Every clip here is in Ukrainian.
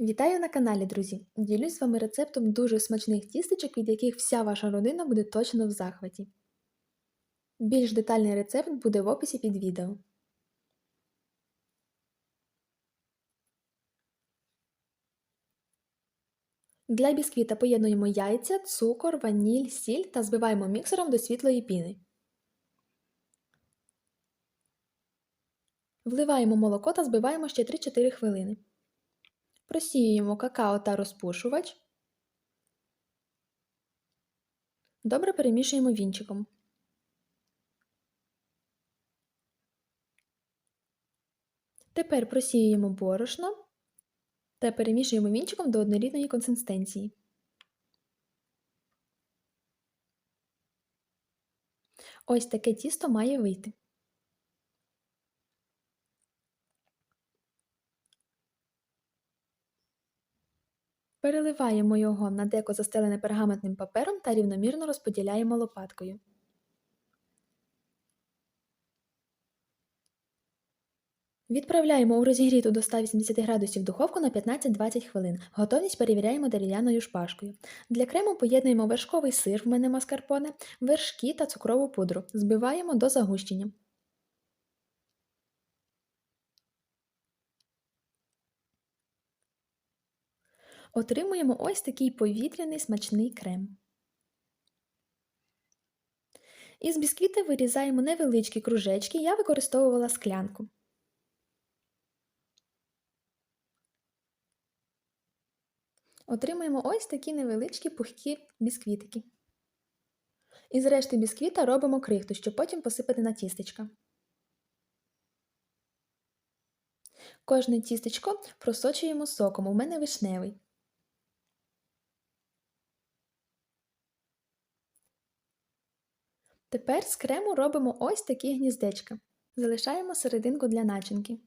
Вітаю на каналі, друзі! Ділюсь з вами рецептом дуже смачних тістечок, від яких вся ваша родина буде точно в захваті. Більш детальний рецепт буде в описі під відео. Для бісквіта поєднуємо яйця, цукор, ваніль, сіль та збиваємо міксером до світлої піни. Вливаємо молоко та збиваємо ще 3-4 хвилини. Просіюємо какао та розпушувач. Добре перемішуємо вінчиком. Тепер просіюємо борошно та перемішуємо вінчиком до однорідної консистенції. Ось таке тісто має вийти. Переливаємо його на деко застелене пергаментним папером та рівномірно розподіляємо лопаткою. Відправляємо у розігріту до 180 градусів духовку на 15-20 хвилин. Готовність перевіряємо дерев'яною шпажкою. Для крему поєднуємо вершковий сир, в мене маскарпоне, вершки та цукрову пудру. Збиваємо до загущення. Отримуємо ось такий повітряний смачний крем. Із бісквіта вирізаємо невеличкі кружечки, я використовувала склянку. Отримуємо ось такі невеличкі пухкі бісквітики. Із решти бісквіта робимо крихту, щоб потім посипати на тістечка. Кожне тістечко просочуємо соком, у мене вишневий. Тепер з крему робимо ось такі гніздечка. Залишаємо серединку для начинки.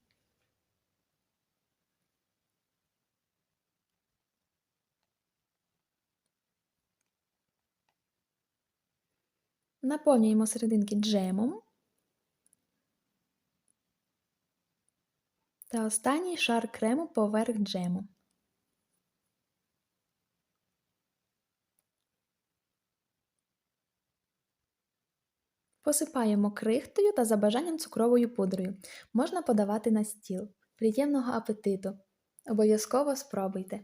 Наповнюємо серединки джемом. Та останній шар крему поверх джему. Посипаємо крихтою та за бажанням цукровою пудрою. Можна подавати на стіл. Приємного апетиту! Обов'язково спробуйте!